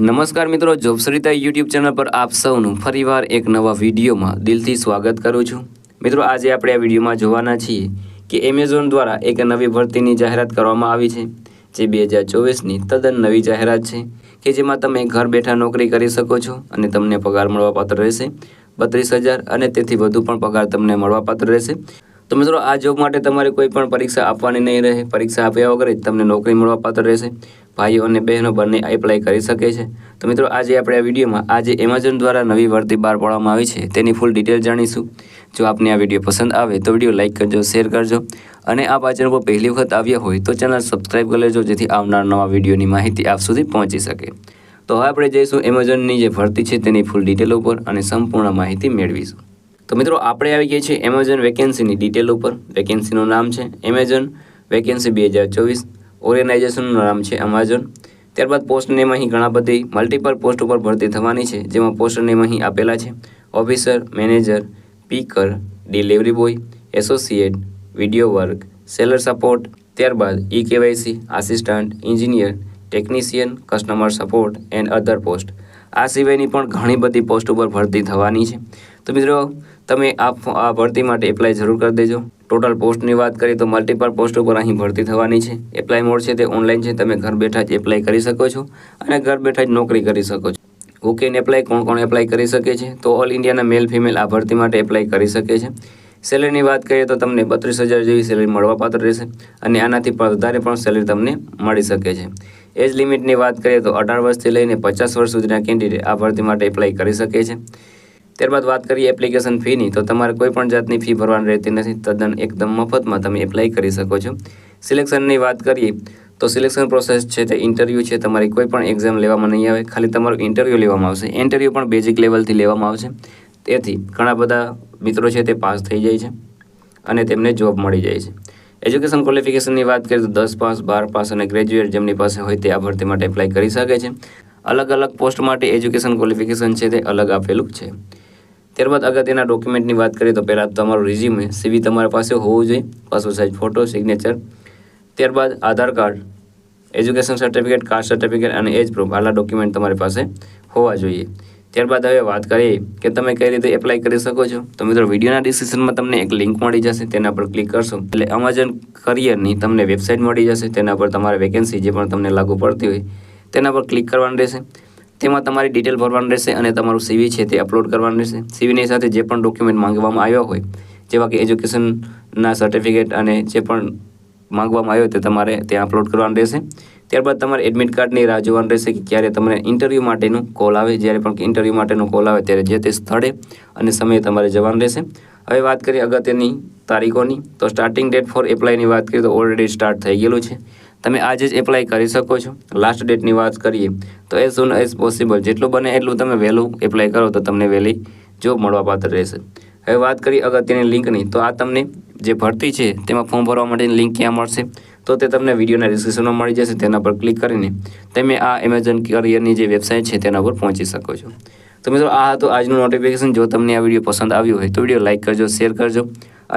નમસ્કાર મિત્રો job Sarita YouTube channel પર આપ સૌનું ફરીવાર એક નવા વિડીયોમાં દિલથી સ્વાગત કરું છું. મિત્રો, આજે આપણે આ વિડીયોમાં જોવાના છીએ કે એમેઝોન દ્વારા એક નવી ભરતીની જાહેરાત કરવામાં આવી છે, જે બે હજાર ચોવીસની તદ્દન નવી જાહેરાત છે, કે જેમાં તમે ઘર બેઠા નોકરી કરી શકો છો અને તમને પગાર મળવાપાત્ર રહેશે, બત્રીસ હજાર અને તેથી વધુ પણ પગાર તમને મળવાપાત્ર રહેશે. તો મિત્રો, આ જોબ માટે તમારે કોઈ પણ પરીક્ષા આપવાની નહીં રહે. પરીક્ષા આપ્યા વગર જ તમને નોકરી મળવાપાત્ર રહેશે. ભાઈઓ અને બહેનો બંને એપ્લાય કરી શકે છે. તો મિત્રો, આજે આપણે આ વિડીયોમાં, આજે એમેઝોન દ્વારા નવી ભરતી બહાર પાડવામાં આવી છે, તેની ફૂલ ડિટેલ જાણીશું. જો આપને આ વીડિયો પસંદ આવે, તો વીડિયો લાઇક કરજો શેર કરજો. અને આપ આ ચેનલ પર પહેલી વખત આવ્યા હોય, તો ચેનલ સબસ્ક્રાઈબ કરી લેજો, જેથી આવનાર નવા વિડીયોની માહિતી આપ સુધી પહોંચી શકે. તો હવે આપણે જઈશું એમેઝોનની જે ભરતી છે, તેની ફૂલ ડિટેલ ઉપર અને સંપૂર્ણ માહિતી મેળવીશું. તો મિત્રો, આપણે આવી ગયા છીએ એમેઝોન વેકેન્સીની ડિટેલ ઉપર. વેકેન્સીનું નામ છે એમેઝોન વેકેન્સી બે હજાર ચોવીસ. ઓર્ગેનાઇઝેશનનું નામ છે એમેઝોન ત્યારબાદ પોસ્ટ નેમ અહીં ઘણા બધી મલ્ટિપલ પોસ્ટ ઉપર ભરતી થવાની છે, જેમાં પોસ્ટ નેમ અહીં આપેલા છે. Officer manager picker delivery boy associate video work seller support ત્યારબાદ e KYC assistant engineer technician customer support and other post આ સિવાયની પણ ઘણી બધી પોસ્ટ ઉપર ભરતી થવાની છે. તો મિત્રો, તમે આ ભરતી માટે એપ્લાય જરૂર કરી દેજો. ટોટલ પોસ્ટની વાત કરીએ તો મલ્ટિપલ પોસ્ટ ઉપર અહીં ભરતી થવાની છે. એપ્લાય મોડ છે તે ઓનલાઈન છે. તમે ઘર બેઠા જ એપ્લાય કરી શકો છો અને ઘર બેઠા જ નોકરી કરી શકો છો. હુ એપ્લાય કોણ કોણ એપ્લાય કરી શકે છે? તો ઓલ ઇન્ડિયાના મેલ ફિમેલ આ ભરતી માટે એપ્લાય કરી શકે છે. સેલેરીની વાત કરીએ તો તમને બત્રીસ હજાર જેવી સેલેરી મળવાપાત્ર રહેશે અને આનાથી વધારે પણ સેલેરી તમને મળી શકે છે. એજ લિમિટની વાત કરીએ તો અઢાર વર્ષથી લઈને પચાસ વર્ષ સુધીના કેન્ડિડેટ આ ભરતી માટે એપ્લાય કરી શકે છે. ત્યારબાદ વાત કરીએ એપ્લિકેશન ફીની તો તમારે કોઈ પણ જાતની ફી ભરવાની રહેતી નથી, તદ્દન એકદમ મફતમાં તમે એપ્લાય કરી શકો છો. સિલેક્શનની વાત કરીએ, તો સિલેક્શન પ્રોસેસ છે તે ઇન્ટરવ્યૂ છે, તમારી કોઈ પણ એક્ઝામ લેવામાં નહીં આવે, ખાલી તમારું ઇન્ટરવ્યૂ લેવામાં આવશે. ઇન્ટરવ્યૂ પણ બેઝિક લેવલથી લેવામાં આવશે. તેથી ઘણા બધા મિત્રો છે તે પાસ થઈ જાય છે અને તેમને જોબ મળી જાય છે. એજ્યુકેશન ક્વોલિફિકેશનની વાત કરીએ તો દસ પાસ, બાર પાસ અને ગ્રેજ્યુએટ જેમની પાસે હોય તે આ ભરતી માટે એપ્લાય કરી શકે છે. અલગ અલગ પોસ્ટ માટે એજ્યુકેશન ક્વોલિફિકેશન છે તે અલગ આપેલું છે. ત્યારબાદ અગત્યના ડોક્યુમેન્ટની વાત કરીએ તો પહેલાં તમારું રિઝ્યુમે સીવી તમારા પાસે હોવું જોઈએ પાસપોર્ટ સાઇઝ ફોટો સિગ્નેચર ત્યારબાદ Aadhaar card education certificate caste certificate અને એજ પ્રૂફ આટલા ડોક્યુમેન્ટ તમારી પાસે હોવા જોઈએ. ત્યારબાદ હવે વાત કરીએ કે તમે કઈ રીતે એપ્લાય કરી શકો છો. તો મિત્રો, વિડીયોના ડિસ્ક્રિપ્શનમાં તમને એક લિંક મળી જશે, તેના પર ક્લિક કરશો. એટલે અમેઝોન કરિયરની તમને વેબસાઇટ મળી જશે, તેના પર તમારે વેકેન્સી જે પણ તમને લાગુ પડતી હોય, તેના પર ક્લિક કરવાનું રહેશે. તેમાં તમારી ડિટેલ ભરવાની રહેશે અને તમારું સીવી છે તે અપલોડ કરવાનું રહેશે. સીવીની સાથે જે પણ ડોક્યુમેન્ટ માંગવામાં આવ્યા હોય, જેવા કે એજ્યુકેશનના સર્ટિફિકેટ અને જે પણ માંગવામાં આવ્યો તે તમારે ત્યાં અપલોડ કરવાનું રહેશે. ત્યારબાદ તમારે એડમિટ કાર્ડની રાહ જોવાનું રહેશે કે ક્યારે તમને ઇન્ટરવ્યૂ માટેનું કોલ આવે. જ્યારે પણ ઇન્ટરવ્યૂ માટેનું કોલ આવે ત્યારે જે તે સ્થળે અને સમયે તમારે જવાનું રહેશે. હવે વાત કરીએ અગત્યની તારીખોની. તો સ્ટાર્ટિંગ ડેટ ફોર એપ્લાયની વાત કરીએ તો ઓલરેડી સ્ટાર્ટ થઈ ગયેલું છે. તમે આજે જ એપ્લાય કરી શકો છો. લાસ્ટ ડેટની વાત કરીએ તો એઝ સુન એઝ પોસિબલ જેટલું બને એટલું તમે વહેલું એપ્લાય કરો તો તમને વહેલી જોબ મળવાપાત્ર રહેશે. હવે વાત કરીએ અગત્યની લિંકની તો આ તમને જે ભરતી છે તેમાં ફોર્મ ભરવા માટેની લિંક ક્યાં મળશે? તો તે તમને વિડીયોના ડિસ્ક્રિપ્શનમાં મળી જશે. તેના પર ક્લિક કરીને તમે આ એમેઝોન કરિયરની જે વેબસાઇટ છે, તેના પર પહોંચી શકો છો. તો મિત્રો, આ હતું આજનું નોટિફિકેશન જો તમને આ વીડિયો પસંદ આવ્યો હોય, તો વીડિયો લાઇક કરજો શેર કરજો.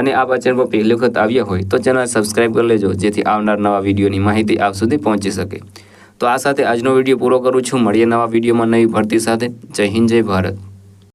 અને આ ચેનલ પર પહેલી વખત આવ્યા હોય, તો ચેનલ સબસ્ક્રાઈબ કરી લેજો, જેથી આવનાર નવા વિડીયોની માહિતી આપ સુધી પહોંચી શકે. તો આ સાથે આજનો વીડિયો પૂરો કરું છું. મળીએ નવા વિડીયોમાં નવી ભરતી સાથે. જય હિન્દ, જય ભારત.